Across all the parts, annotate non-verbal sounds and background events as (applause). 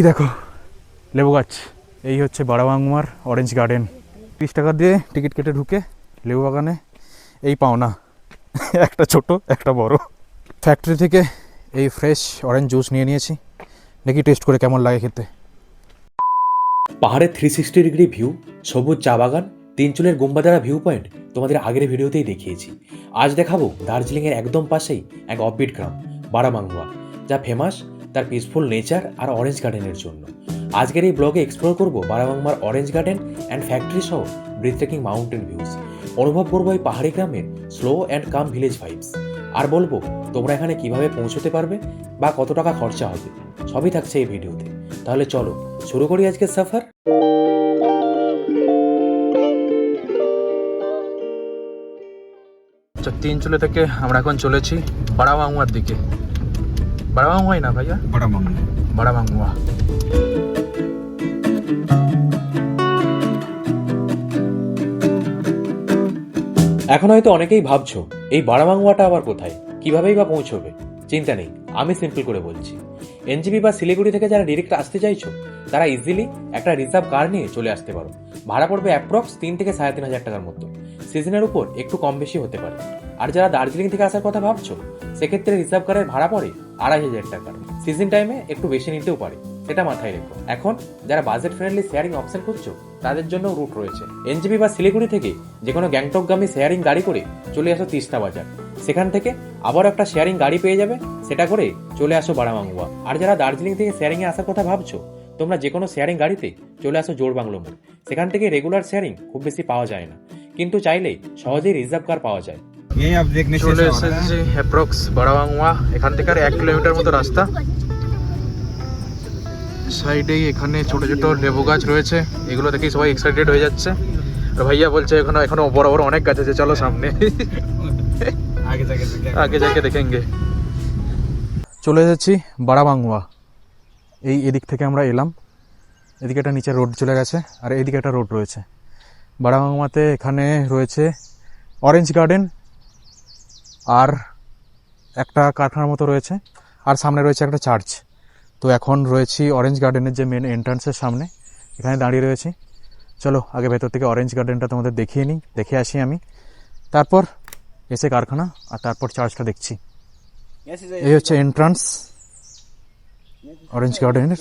এই দেখো। লেবু গাছ। এই হচ্ছে বারাবাংমার অরেঞ্জ গার্ডেন তিরিশ টাকা দিয়ে টিকিট কেটে ঢুকে লেবু বাগানে। এই পাওনা। (laughs) একটা ছোট একটা বড়। ফ্যাক্টরি থেকে এই ফ্রেশ অরেঞ্জ জুস নিয়ে নিয়েছি। দেখি টেস্ট করে কেমন লাগে খেতে। পাহাড়ের থ্রি সিক্সটি ডিগ্রি ভিউ সবুজ চা বাগান তিনচুলের গুম্বাদারা ভিউ পয়েন্ট তোমাদের আগের ভিডিওতেই দেখিয়েছি। আজ দেখাবো দার্জিলিংয়ের একদম পাশেই এক অফবিট গ্রাম বারামাংওয়া যা ফেমাস তার পিসফুল নেচার আর অরেঞ্জ গার্ডেনের জন্য। আজকের এই ব্লগে এক্সপ্লোর করব বারামাংমার অরেঞ্জ গার্ডেন অ্যান্ড ফ্যাক্টরি সহ ব্রিথটেকিং মাউন্টেন ভিউজ অনুভব করব এই পাহাড়ি গ্রামের slow and calm village vibes আর বলব, তোমরা এখানে কীভাবে পৌঁছতে পারবে বা কত টাকা খরচা হবে, সবই থাকছে এই ভিডিওতে। তাহলে চলো, শুরু করি আজকের সাফার আচ্ছা তিন চুলে থেকে আমরা এখন চলেছি বাড়াবাংমার দিকে। বারাবাংওয়াই না ভাইয়া বারাবাংওয়া বারাবাংওয়া এখন হয়তো অনেকেই ভাবছ এই বারাবাংওয়াটা আবার কোথায়? কিভাবেই বা পৌঁছবে? চিন্তা নেই আমি সিম্পল করে বলছি। এনজিপি বা শিলিগুড়ি থেকে যারা ডিরেক্ট আসতে চাইছো তারা ইজিলি একটা রিজার্ভ কার নিয়ে চলে আসতে পারো। ভাড়া পড়বে অ্যাপ্রক্স তিন থেকে সাড়ে তিন হাজার টাকার মতো। সিজনের উপর একটু কম বেশি হতে পারে। আর যারা দার্জিলিং থেকে আসার কথা ভাবছ, সেক্ষেত্রে রিজার্ভ কারের ভাড়া পড়ে আড়াই হাজার টাকার সিজন টাইমে একটু বেশি নিতেও পারে সেটা মাথায় রেখো। এখন যারা বাজেট ফ্রেন্ডলি শেয়ারিং অপশন করছ তাদের জন্য রুট রয়েছে। এনজিপি বা শিলিগুড়ি থেকে যে কোনো গ্যাংটকগামী শেয়ারিং গাড়ি করে চলে আসো তিস্তা বাজার। সেখান থেকে আবার একটা শেয়ারিং গাড়ি পেয়ে যাবে, সেটা করে চলে আসো বারামাঙ্গুয়া। আর যারা দার্জিলিং থেকে শেয়ারিং এ আসার কথা ভাবছ, তোমরা যে কোনো শেয়ারিং গাড়িতে চলে আসো জোর বাংলো মোড়। সেখান থেকে রেগুলার শেয়ারিং খুব বেশি পাওয়া যায় না। কিন্তু চাইলে সহজেই রিজার্ভ কার পাওয়া যায়। চলে এসেছি অ্যাপ্রক্স বাড়াবাংওয়া এখান থেকে আর এক কিলোমিটার মতো রাস্তা। সাইডেই এখানে ছোট ছোট লেবু গাছ রয়েছে এগুলো দেখেই সবাই এক্সাইটেড হয়ে যাচ্ছে। আর ভাইয়া বলছে এখানে এখনও বড় বড় অনেক গাছ আছে চলো সামনে। আগে যাকে দেখেঙ্গে চলে এসেছি বাড়াবাংওয়া এই এদিক থেকে আমরা এলাম। এদিকে একটা নিচে রোড চলে গেছে আর এদিকে একটা রোড রয়েছে। বাড়াবাংমাতে এখানে রয়েছে অরেঞ্জ গার্ডেন আর একটা কারখানার মতো রয়েছে, আর সামনে রয়েছে একটা চার্চ তো এখন রয়েছি অরেঞ্জ গার্ডেনের যে মেন এন্ট্রান্সের সামনে, এখানে দাঁড়িয়ে রয়েছি। চলো আগে ভেতর থেকে অরেঞ্জ গার্ডেনটা তোমাদের দেখিয়ে নিই, দেখে আসি আমি। তারপর এসে কারখানা, আর তারপর চার্চটা দেখছি। এই হচ্ছে এন্ট্রান্স অরেঞ্জ গার্ডেনের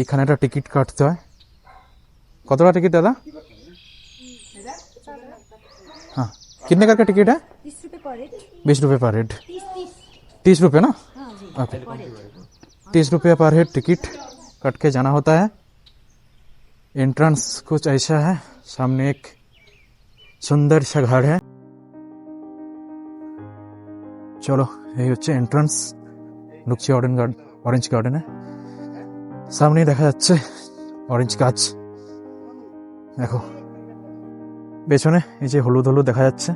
এইখানে একটা টিকিট কাটতে হয়। কত টাকা टिकट दादा हाँ कितने का टिकट है तीस रुपए पर हेड बीस रुपये पर हेड तीस तीस तीस रुपये ना हाँ जी ओके पर हेड तीस रुपये पर हेड टिकट कट के जाना होता है एंट्रेंस कुछ ऐसा है सामने एक सुंदर सा घर है চলো এই হচ্ছে এন্ট্রান্স ঢুকছি অরেঞ্জ গার্ড অরেঞ্জ গার্ডেনে সামনেই দেখা যাচ্ছে অরেঞ্জ গাছ দেখো পেছনে এই যে হলুদ হলুদ দেখা যাচ্ছে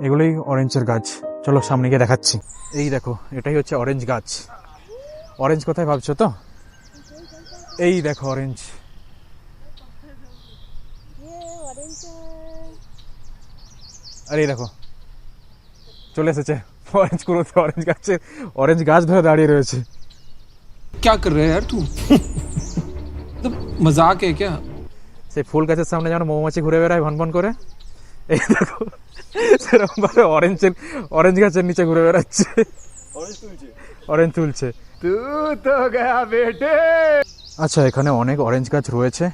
এগুলোই অরেঞ্জের গাছ চলো সামনে গিয়ে দেখাচ্ছি এই দেখো এটাই হচ্ছে অরেঞ্জ গাছ অরেঞ্জ কোথায় ভাবছো তো এই দেখো অরেঞ্জ আরে এই দেখো চলে এসেছে অরেঞ্জ কুড়োতে অরেঞ্জ গাছে অরেঞ্জ গাছ ধরে দাঁড়িয়ে রয়েছে क्या कर रहे हैं यार तू तो मजाक है क्या (laughs) সেই ফুল গাছের সামনে যেন মৌমাছি ঘুরে বেড়ায় ভন ভন করে। এই দেখো অরেঞ্জের অরেঞ্জ গাছের নিচে ঘুরে বেড়াচ্ছে। অরেঞ্জ তুলছে? আচ্ছা এখানে অনেক অরেঞ্জ গাছ রয়েছে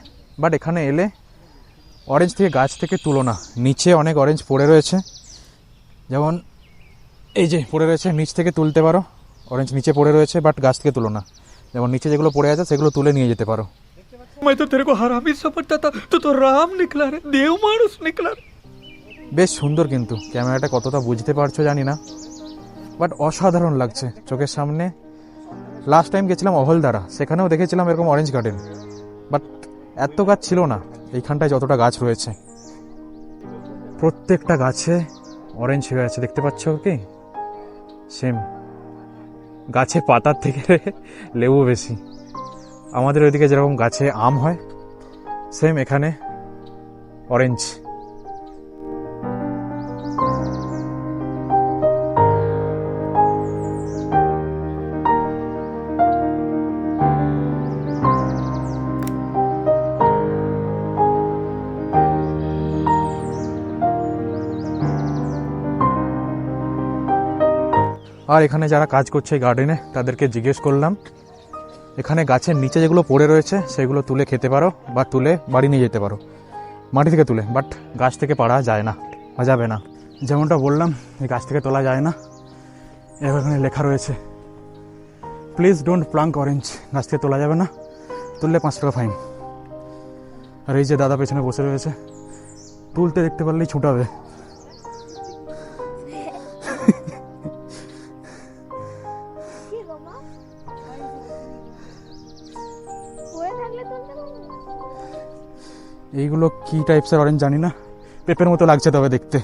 বাট এখানে এলে অরেঞ্জ থেকে গাছ থেকে তুলো না নিচে অনেক অরেঞ্জ পড়ে রয়েছে। যেমন এই যে পড়ে রয়েছে নিচ থেকে তুলতে পারো। অরেঞ্জ নিচে পড়ে রয়েছে বাট গাছ থেকে তুলো না যেমন নিচে যেগুলো পড়ে আছে সেগুলো তুলে নিয়ে যেতে পারো। मैं तो तेरे को हरामी समझता था तू तो राम निकला रे देव मानुस निकला रे বেশ সুন্দর কিন্তু ক্যামেরাটা কতটা বুঝতে পারছো জানি না বাট অসাধারণ লাগছে চোখের সামনে লাস্ট টাইম গেছিলাম অহলদারা সেখানেও দেখেছিলাম এরকম অরেঞ্জ গার্ডেন বাট এত গাছ ছিল না এইখানটায় যতটা গাছ রয়েছে প্রত্যেকটা গাছে অরেঞ্জ হয়ে আছে দেখতে পাচ্ছ কি সেম গাছে পাতার থেকে লেবু বেশি আমাদের ওইদিকে যেরকম গাছে আম হয় সেম এখানে অরেঞ্জ আর এখানে যারা কাজ করছে গার্ডেনে তাদেরকে জিজ্ঞেস করলাম এখানে গাছের নিচে যেগুলো পড়ে রয়েছে, সেগুলো তুলে খেতে পারো বা তুলে বাড়ি নিয়ে যেতে পারো। মাটি থেকে তুলে বাট গাছ থেকে পাড়া যায় না বা যাবে না। যেমনটা বললাম, এই গাছ থেকে তোলা যায় না। এবার এখানে লেখা রয়েছে প্লিজ ডোন্ট প্লাঙ্ক অরেঞ্জ গাছ থেকে তোলা যাবে না, তুললে পাঁচ টাকা ফাইন আর এই যে দাদা পেছনে বসে রয়েছে, তুলতে দেখতে পারলেই ছুটাবে। এইগুলো কী টাইপসের অরেঞ্জ জানি না। পেপের মতো লাগছে তবে দেখতে।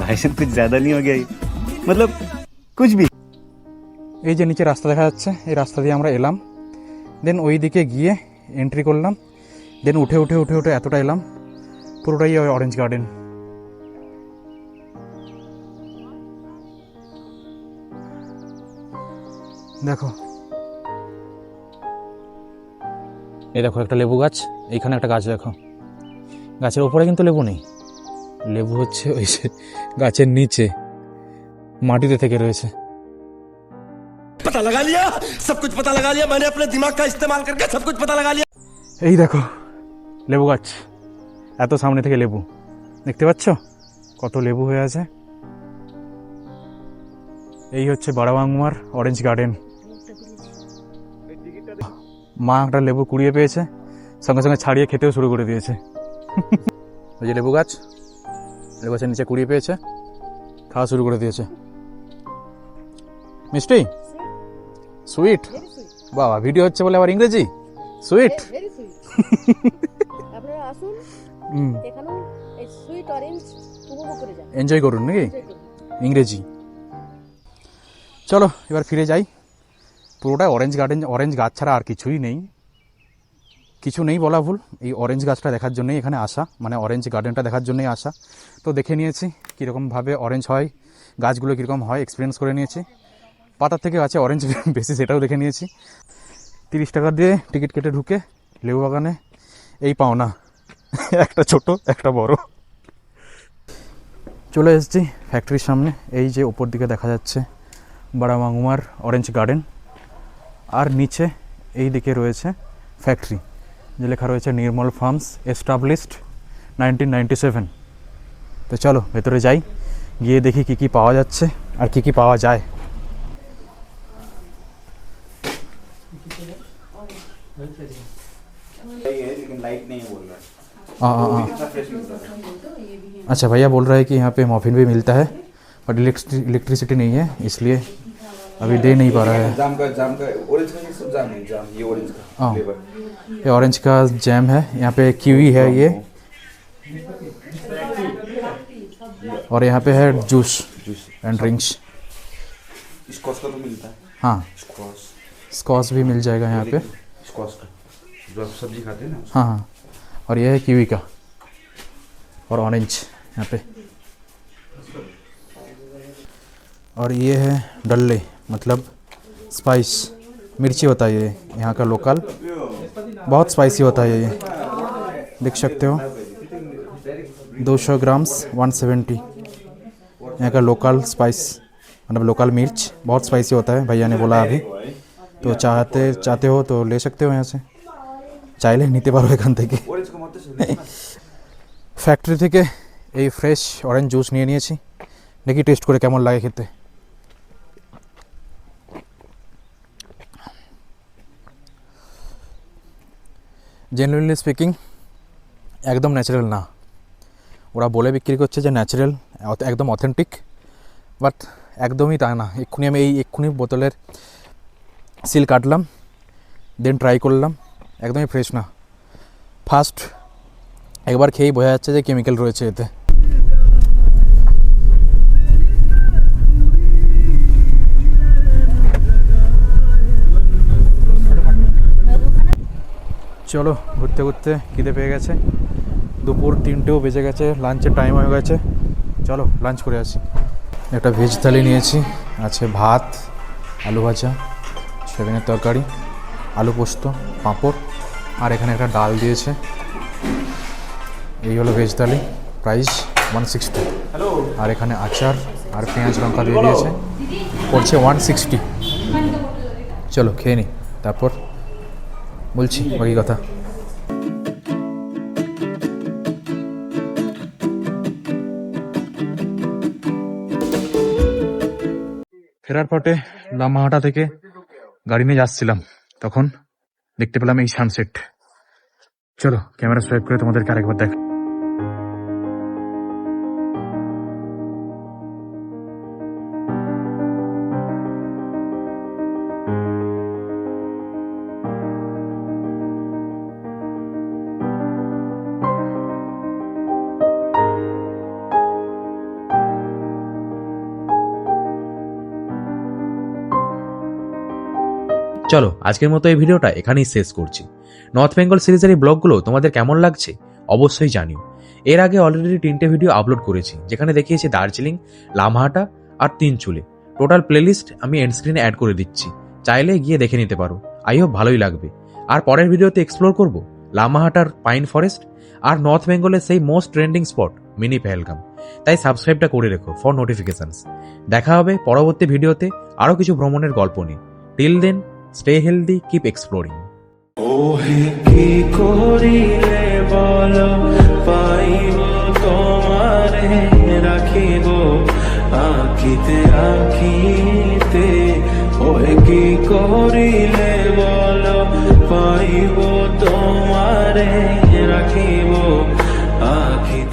ভাই জ্যাদা নিয়ে মতলব এই যে নিচে রাস্তা দেখা যাচ্ছে এই রাস্তা দিয়ে আমরা এলাম। দেন ওই দিকে গিয়ে এন্ট্রি করলাম। দেন উঠে উঠে উঠে উঠে এতটা এলাম। পুরোটাই ওই অরেঞ্জ গার্ডেন দেখো এই দেখো একটা লেবু গাছ এইখানে একটা গাছ দেখো। গাছের ওপরে কিন্তু লেবু নেই। লেবু হচ্ছে ওই যে গাছের নিচে মাটিতে থেকে রয়েছে। পাতা লাগা লিয়া সব কিছু পাতা লাগা লিয়া মানে আপনার দিমাগ কা ইস্তেমাল করকে সব কিছু পাতা লাগা লিয়া এই দেখো লেবু গাছ। এত সামনে থেকে লেবু। দেখতে পাচ্ছ? কত লেবু হয়ে আছে। এই হচ্ছে বারাবাংমার অরেঞ্জ গার্ডেন মা একটা লেবু কুড়িয়ে পেয়েছে সঙ্গে সঙ্গে ছাড়িয়ে খেতেও শুরু করে দিয়েছে। ওই যে লেবু গাছ লেবু গাছের নিচে কুড়িয়ে পেয়েছে খাওয়া শুরু করে দিয়েছে। মিষ্টি? সুইট বাবা ভিডিও হচ্ছে বলে আবার ইংরেজি? (laughs) সুইট এনজয় করুন নাকি? ইংরেজি। চলো এবার ফিরে যাই। পুরোটাই অরেঞ্জ গার্ডেন অরেঞ্জ গাছ ছাড়া আর কিছুই নেই। কিছু নেই বলা ভুল। এই অরেঞ্জ গাছটা দেখার জন্যই এখানে আসা মানে অরেঞ্জ গার্ডেনটা দেখার জন্যই আসা। তো দেখে নিয়েছি কীরকমভাবে অরেঞ্জ হয়, গাছগুলো কীরকম হয় এক্সপিরিয়েন্স করে নিয়েছি। পাতার থেকে আছে অরেঞ্জ (laughs) বেশি, সেটাও দেখে নিয়েছি। তিরিশ টাকা দিয়ে টিকিট কেটে ঢুকে লেবু বাগানে, এই পাওনা। (laughs) একটা ছোট, একটা বড়। চলে এসেছি ফ্যাক্টরির সামনে। এই যে উপর দিকে দেখা যাচ্ছে বারামাঙ্গুমার অরেঞ্জ গার্ডেন আর নিচে এই দিকে রয়েছে ফ্যাক্টরি যে লেখা রয়েছে Nirmal farms established nineteen ninety seven তো চলো ভেতরে যাই গিয়ে দেখি কি কি পাওয়া যাচ্ছে আর কি কি পাওয়া যায় लेकिन लाइट नहीं बोल रहा हाँ हाँ हाँ अच्छा भैया बोल रहा है कि यहाँ पे मॉफिन भी मिलता है बट इलेक्ट्रिसिटी नहीं है इसलिए अभी दे नहीं पा रहा है। जाम का जाम का ऑरेंज का ये सब जाम है जाम ये ऑरेंज का हाँ। फ्लेवर ये ऑरेंज का जैम है यहाँ पे कीवी है ये। और यहाँ पे है जूस जूस एंड ड्रिंक्स का तो मिलता है। हाँ। स्कॉच भी मिल जाएगा यहाँ पे। का। जो आप सब्ज़ी खाते हैं ना हाँ हाँ। और ये है कीवी का। और ऑरेंज यहाँ पे। और ये है डल्ले। मतलब स्पाइस मिर्ची होता है ये यहाँ का लोकल बहुत स्पाइसी होता है ये देख सकते हो 200 ग्राम्स 170 यहाँ का लोकल स्पाइस मतलब लोकल मिर्च बहुत स्पाइसी होता है भैया ने बोला अभी तो चाहते चाहते हो तो ले सकते हो यहाँ से চাইলে নিতে পারো এখান থেকে ऑरेंज का मतलब सुनिए ना ফ্যাক্টরি থেকে এই ফ্রেশ অরেঞ্জ জুস নিয়ে নিয়েছি দেখি টেস্ট করে কেমন লাগে খেতে জেনুইনলি স্পিকিং একদম ন্যাচারাল না। ওরা বলে বিক্রি করছে যে ন্যাচারাল একদম অথেন্টিক বাট একদমই তা না। এক্ষুনি আমি এই এক্ষুনি বোতলের সিল কাটলাম দেন ট্রাই করলাম, একদমই ফ্রেশ না। ফার্স্ট একবার খেয়েই বোঝা যাচ্ছে যে কেমিক্যাল রয়েছে এতে। চলো ঘুরতে ঘুরতে খিদে পেয়ে গেছে। দুপুর তিনটেও বেজে গেছে লাঞ্চের টাইম হয়ে গেছে। চলো লাঞ্চ করে আসি। একটা ভেজ থালি নিয়েছি আছে ভাত আলু ভাজা সেখানে তরকারি আলু পোস্ত পাঁপড় আর এখানে একটা ডাল দিয়েছে। এই হলো veg thali price one sixty আর এখানে আচার আর পেঁয়াজ লঙ্কা দিয়ে দিয়েছে। পড়ছে ওয়ান সিক্সটি চলো খেয়ে নিই তারপর বলছি, বাকি কথা। ফেরার পথে লামাহাটা থেকে গাড়ি নিয়ে যাচ্ছিলাম। তখন দেখতে পেলাম এই সানসেট। চলো, ক্যামেরা সোয়াইপ করে তোমাদেরকে আরেকবার দেখ চলো, আজকের মতো এই ভিডিওটা এখানেই শেষ করছি। নর্থ বেঙ্গল সিরিজের এই ব্লগগুলো তোমাদের কেমন লাগছে? অবশ্যই জানিও। এর আগে অলরেডি তিনটে ভিডিও আপলোড করেছি, যেখানে দেখিয়েছি দার্জিলিং, লামহাটা আর তিনচুলে। টোটাল প্লেলিস্ট আমি এন্ড স্ক্রিনে অ্যাড করে দিচ্ছি। চাইলে গিয়ে দেখে নিতে পারো। আই হোপ ভালোই লাগবে। আর পরের ভিডিওতে এক্সপ্লোর করব লামাহাটার পাইন ফরেস্ট আর নর্থ বেঙ্গলের সেই most trending spot mini Pahalgam তাই সাবস্ক্রাইবটা করে রেখো ফর নোটিফিকেশনস দেখা হবে পরবর্তী ভিডিওতে আরও কিছু ভ্রমণের গল্প নিয়ে। Till then stay healthy keep exploring ওহে কি করিলে বল? পাইব তোমারে, রাখিব আখিতে আখিতে। ওহে কি করিলে বল? পাইব তোমারে, রাখিব আখিতে।